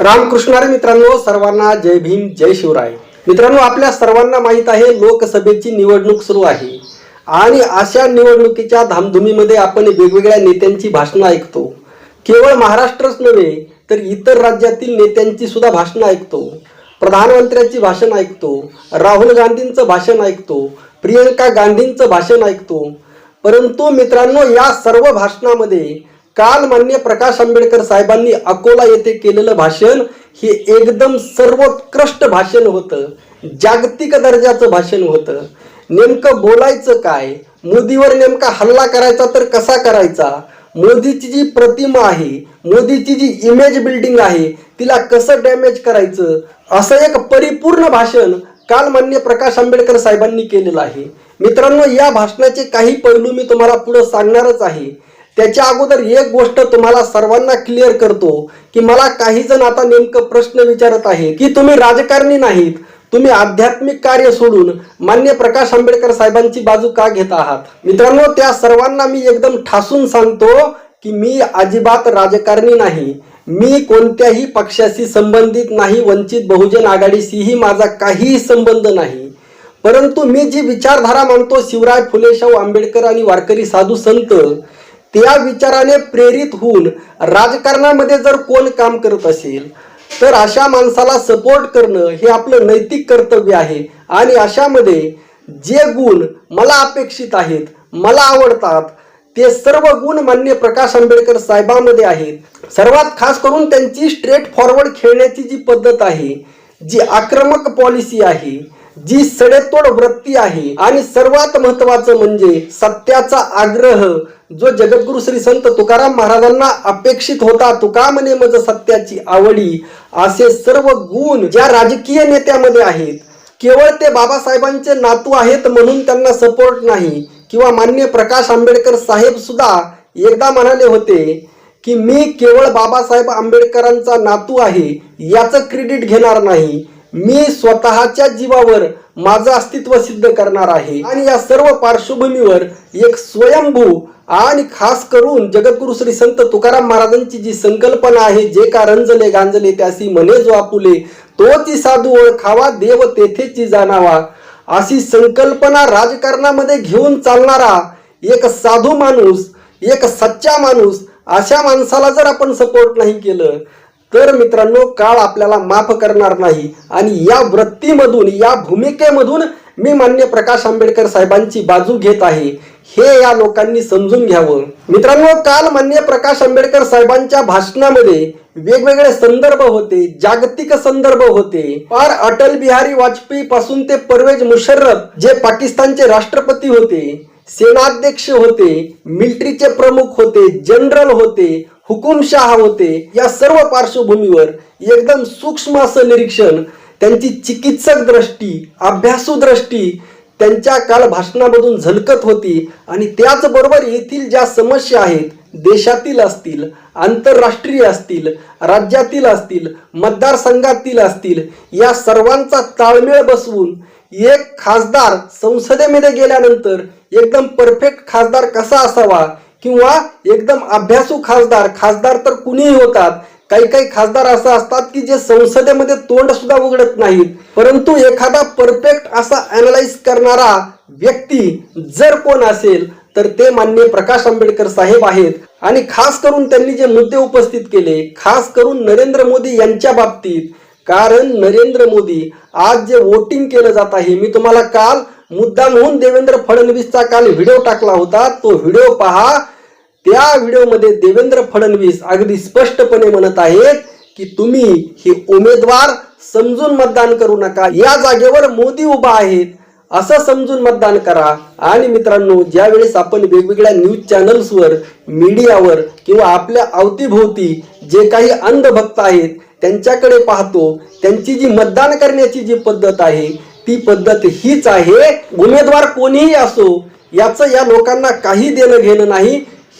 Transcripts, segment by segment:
रामकृष्णारे मित्रांनो सर्वांना जय भीम जय शिवराय. मित्रांनो आपल्या सर्वांना माहीत आहे लोकसभेची निवडणूक सुरू आहे. आणि अशा निवडणुकीच्या धामधुमीमध्ये आपण वेगवेगळ्या नेत्यांची भाषणं ऐकतो. केवळ महाराष्ट्रच नव्हे तर इतर राज्यातील नेत्यांची सुद्धा भाषणं ऐकतो. प्रधानमंत्र्यांची भाषण ऐकतो. राहुल गांधींचं भाषण ऐकतो. प्रियंका गांधींचं भाषण ऐकतो. परंतु मित्रांनो या सर्व भाषणामध्ये काल मान्य प्रकाश आंबेडकर साहेबांनी अकोला येथे केलेलं भाषण हे एकदम सर्वोत्कृष्ट भाषण होतं. जागतिक दर्जाचं भाषण होतं. नेमकं बोलायचं काय? मोदीवर नेमका हल्ला करायचा तर कसा करायचा? मोदीची जी प्रतिमा आहे मोदीची जी इमेज बिल्डिंग आहे तिला कसं डॅमेज करायचं? असं एक परिपूर्ण भाषण काल मान्य प्रकाश आंबेडकर साहेबांनी केलेलं आहे. मित्रांनो या भाषणाचे काही पैलू मी तुम्हाला पुढे सांगणारच आहे. त्याच्या अगोदर एक गोष्ट तुम्हाला सर्वांना क्लिअर करतो की मला काही जण आता नेमकं प्रश्न विचारत आहे की तुम्ही राजकारणी नाहीत तुम्ही आध्यात्मिक कार्य सोडून मान्य प्रकाश आंबेडकर साहेबांची बाजू का घेत आहात? मित्रांनो त्या सर्वांना मी एकदम ठासून सांगतो की मी अजिबात राजकारणी नाही. मी कोणत्याही पक्षाशी संबंधित नाही वंचित बहुजन आघाडीशीही माझा काहीही संबंध नाही. परंतु मी जी विचारधारा मानतो शिवराय फुले शाहू आंबेडकर आणि वारकरी साधू संत त्या विचाराने प्रेरित होऊन राजकारणामध्ये जर कोण काम करत असेल तर अशा माणसाला सपोर्ट करणं हे आपलं नैतिक कर्तव्य आहे. आणि अशामध्ये जे गुण मला अपेक्षित आहेत मला आवडतात ते सर्व गुण मान्य प्रकाश आंबेडकर साहेबांमध्ये आहेत. सर्वात खास करून त्यांची स्ट्रेट फॉरवर्ड खेळण्याची जी पद्धत आहे जी आक्रमक पॉलिसी आहे जी सडेतोड वृत्ती आहे. आणि सर्वात महत्वाचं म्हणजे सत्याचा आग्रह जो जगद्गुरु श्री संत तुकाराम महाराजांना अपेक्षित होता तुका म्हणे मज सत्याची आवडी असे सर्व गुण ज्या राजकीय नेत्यामध्ये आहेत. केवळ ते बाबासाहेबांचे नातू आहेत म्हणून त्यांना सपोर्ट नाही. किंवा मान्य प्रकाश आंबेडकर साहेब सुद्धा एकदा म्हणाले होते की मी केवळ बाबासाहेब आंबेडकरांचा नातू आहे याचं क्रेडिट घेणार नाही. मी स्वतःच्या जीवावर माझं अस्तित्व सिद्ध करणार आहे. आणि या सर्व पार्श्वभूमीवर एक स्वयंभू आणि खास करून जगद्गुरु श्री संत तुकाराम महाराजांची जी संकल्पना आहे जे का रंजले गांजले त्यासी मने जो आपुले तोची साधू ओळखावा देव तेथेची जाणावा. अशी संकल्पना राजकारणामध्ये घेऊन चालणारा एक साधू माणूस एक सच्चा माणूस अशा माणसाला जर आपण सपोर्ट नाही केलं तर मित्रांनो काळ आपल्याला माफ करणार नाही. आणि या वृत्तीमधून या भूमिकेमधून मी मान्य प्रकाश आंबेडकर साहेबांची बाजू घेत आहे. हे या लोकांनी समजून घ्यावं. मित्रांनो काल मान्य प्रकाश आंबेडकर साहेबांच्या भाषणामध्ये वेगवेगळे संदर्भ होते जागतिक संदर्भ होते. फार अटल बिहारी वाजपेयी पासून ते परवेज मुशर्रफ जे पाकिस्तानचे राष्ट्रपती होते सेनाध्यक्ष होते मिलिटरीचे प्रमुख होते जनरल होते हुकुमशहा होते या सर्व पार्श्वभूमीवर एकदम सूक्ष्म असं निरीक्षण त्यांची चिकित्सक दृष्टी अभ्यासू दृष्टी त्यांच्या काल भाषणामधून झलकत होती आणि त्याचबरोबर येथील ज्या समस्या आहेत देशातील असतील आंतरराष्ट्रीय असतील राज्यातील असतील मतदारसंघातील असतील या सर्वांचा ताळमेळ बसवून एक खासदार संसदेमध्ये गेल्यानंतर एकदम परफेक्ट खासदार कसा असावा किंवा एकदम अभ्यासू खासदार खासदार तर कुणीही होतात काही काही खासदार असं असतात की जे संसदेमध्ये तोंड सुद्धा उघडत नाहीत. परंतु एखादा परफेक्ट असा अनालाइज करणारा व्यक्ती जर कोण असेल तर ते मान्य प्रकाश आंबेडकर साहेब आहेत. आणि खास करून त्यांनी जे मुद्दे उपस्थित केले खास करून नरेंद्र मोदी यांच्या बाबतीत कारण नरेंद्र मोदी आज जे वोटिंग केलं जात आहे मी तुम्हाला काल मुद्दा म्हणून देवेंद्र फडणवीसचा काल व्हिडिओ टाकला होता. तो व्हिडिओ पहा. त्या व्हिडिओमध्ये देवेंद्र फडणवीस अगदी स्पष्टपणे म्हणत आहेत की तुम्ही हे उमेदवार समजून मतदान करू नका. या जागेवर मोदी उभा आहेत. असं समजून मतदान करा. आणि मित्रांनो ज्यावेळेस आपण वेगवेगळ्या न्यूज चॅनल्सवर मीडियावर किंवा आपल्या अवतीभोवती जे काही अंधभक्त आहेत त्यांच्याकडे पाहतो त्यांची जी मतदान करण्याची जी पद्धत आहे ती पद्धत हीच आहे. उमेदवार कोणीही असो याचं या लोकांना काही देणं घेणं नाही.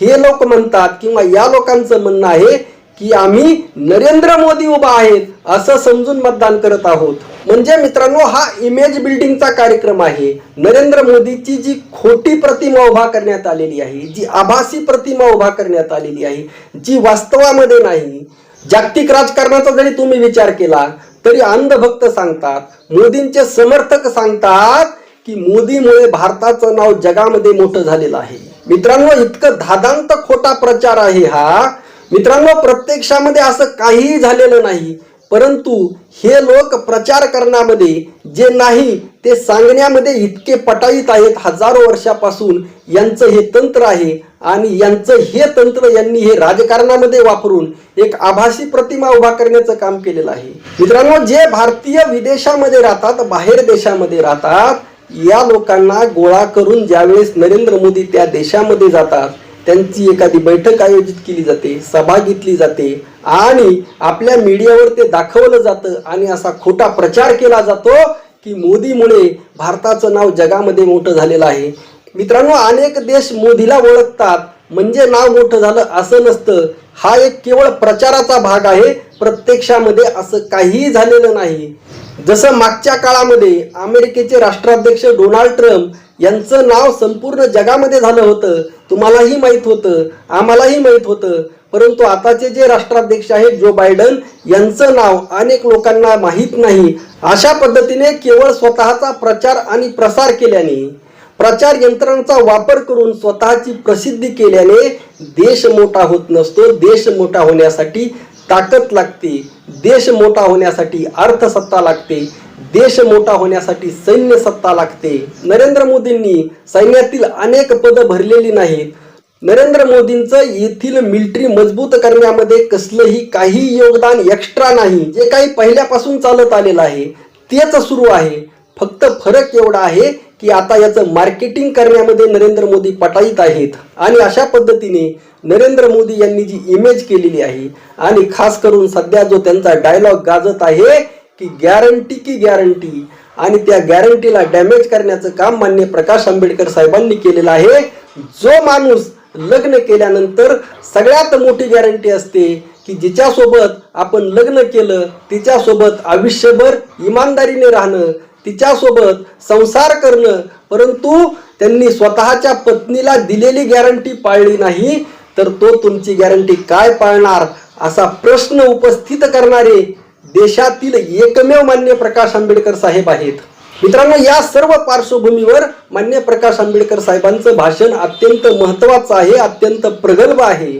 हे लोक म्हणतात किंवा या लोकांचं म्हणणं आहे की आम्ही नरेंद्र मोदी उभा आहेत असं समजून मतदान करत आहोत. म्हणजे मित्रांनो हा इमेज बिल्डिंगचा कार्यक्रम आहे. नरेंद्र मोदीची जी खोटी प्रतिमा उभा करण्यात आलेली आहे जी आभासी प्रतिमा उभा करण्यात आलेली आहे जी वास्तवामध्ये नाही जागतिक राजकारणाचा जरी तुम्ही विचार केला तरी अंधभक्त सांगतात मोदींचे समर्थक सांगतात की मोदीमुळे भारताचं नाव जगामध्ये मोठं झालेलं आहे. मित्रांनो इतकं धादांत खोटा प्रचार आहे हा. मित्रांनो प्रत्यक्षामध्ये असं काहीही झालेलं नाही. परंतु हे लोक प्रचार करण्यामध्ये जे नाही ते सांगण्यामध्ये इतके पटाईत आहेत हजारो वर्षापासून. यांचं हे तंत्र आहे आणि यांचं हे तंत्र यांनी हे राजकारणामध्ये वापरून एक आभासी प्रतिमा उभा करण्याचं काम केलेलं आहे. मित्रांनो जे भारतीय विदेशामध्ये राहतात बाहेर देशामध्ये राहतात या लोकांना गोळा करून ज्यावेळेस नरेंद्र मोदी त्या देशामध्ये जातात त्यांची एखादी बैठक आयोजित केली जाते सभा घेतली जाते आणि आपल्या मीडियावर ते दाखवलं जातं आणि असा खोटा प्रचार केला जातो की मोदीमुळे भारताचं नाव जगामध्ये मोठं झालेलं आहे. मित्रांनो अनेक देश मोदीला ओळखतात. म्हणजे नाव मोठं झालं असं नसतं. हा एक केवळ प्रचाराचा भाग आहे. प्रत्यक्षामध्ये असं काहीही झालेलं नाही. जसं मागच्या काळामध्ये अमेरिकेचे राष्ट्राध्यक्ष डोनाल्ड ट्रम्प यांचं नाव संपूर्ण जगामध्ये झालं होतं तुम्हालाही माहीत होतं आम्हालाही माहीत होतं. परंतु आताचे जे राष्ट्राध्यक्ष आहेत जो बायडन यांचं नाव अनेक लोकांना माहीत नाही. अशा पद्धतीने केवळ स्वतःचा प्रचार आणि प्रसार केल्याने प्रचार यंत्रणांचा वापर करून स्वतःची प्रसिद्धी केल्याने देश मोठा होत नसतो देश मोठा होण्यासाठी ताकद लागते देश मोठा होण्यासाठी अर्थसत्ता लागते देश मोठा होण्यासाठी सैन्य सत्ता लागते. नरेंद्र मोदींनी सैन्यातील अनेक पदं भरलेली नाहीत. नरेंद्र मोदींचं येथील मिलिटरी मजबूत करण्यामध्ये कसलंही काही योगदान एक्स्ट्रा नाही. जे काही पहिल्यापासून चालत आलेलं आहे तेच सुरू आहे. फक्त फरक एवढा आहे की आता याचं मार्केटिंग करण्यामध्ये नरेंद्र मोदी पटाईत आहेत. आणि अशा पद्धतीने नरेंद्र मोदी यांनी जी इमेज केलेली आहे आणि खास करून सध्या जो त्यांचा डायलॉग गाजत आहे की गॅरंटी की गॅरंटी आणि त्या गॅरंटीला डॅमेज करण्याचं काम मान्य प्रकाश आंबेडकर साहेबांनी केलेलं आहे. जो माणूस लग्न केल्यानंतर सगळ्यात मोठी गॅरंटी असते की जिच्यासोबत आपण लग्न केलं तिच्यासोबत आयुष्यभर इमानदारीने राहणं तिच्यासोबत संसार करणं परंतु त्यांनी स्वतःच्या पत्नीला दिलेली गॅरंटी पाळली नाही तर तो तुमची गॅरंटी काय पाळणार? असा प्रश्न उपस्थित करणारे देशातील एकमेव मान्य प्रकाश आंबेडकर साहेब आहेत. मित्रांनो या सर्व पार्श्वभूमीवर मान्य प्रकाश आंबेडकर साहेबांचं भाषण अत्यंत महत्त्वाचं आहे अत्यंत प्रगल्भ आहे.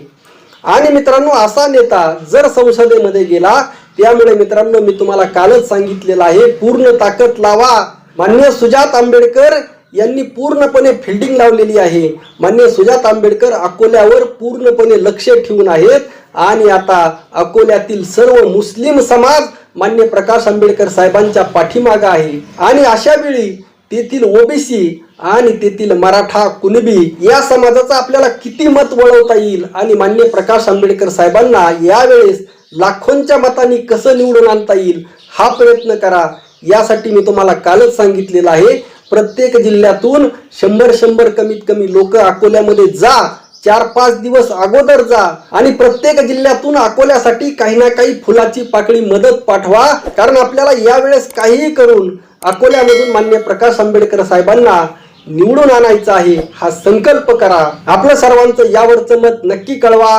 आणि मित्रांनो असा नेता जर संसदेमध्ये गेला त्यामुळे मित्रांनो मी तुम्हाला कालच सांगितलेलं आहे पूर्ण ताकद लावा. मान्य सुजात आंबेडकर यांनी पूर्णपणे फिल्डिंग लावलेली आहे. मान्य सुजात आंबेडकर अकोल्यावर पूर्णपणे लक्ष ठेवून आहेत. आणि आता अकोल्यातील सर्व मुस्लिम समाज मान्य प्रकाश आंबेडकर साहेबांच्या पाठीमागं आहे. आणि अशा वेळी तेथील ओबीसी आणि तेथील मराठा कुणबी या समाजाचा आपल्याला किती मत वळवता येईल? आणि मान्य प्रकाश आंबेडकर साहेबांना यावेळेस लाखोंच्या मतांनी कसं निवडून आणता येईल हा प्रयत्न करा. यासाठी मी तुम्हाला कालच सांगितलेलं आहे प्रत्येक जिल्ह्यातून शंभर शंभर कमीत कमी लोक अकोल्यामध्ये जा. चार पाच दिवस अगोदर जा आणि प्रत्येक जिल्ह्यातून अकोल्यासाठी काही ना काही फुलाची पाकळी मदत पाठवा कारण आपल्याला यावेळेस काहीही करून अकोल्यामधून मान्य प्रकाश आंबेडकर साहेबांना निवडून आणायचं आहे हा संकल्प करा. आपलं सर्वांचं यावरचं मत नक्की कळवा.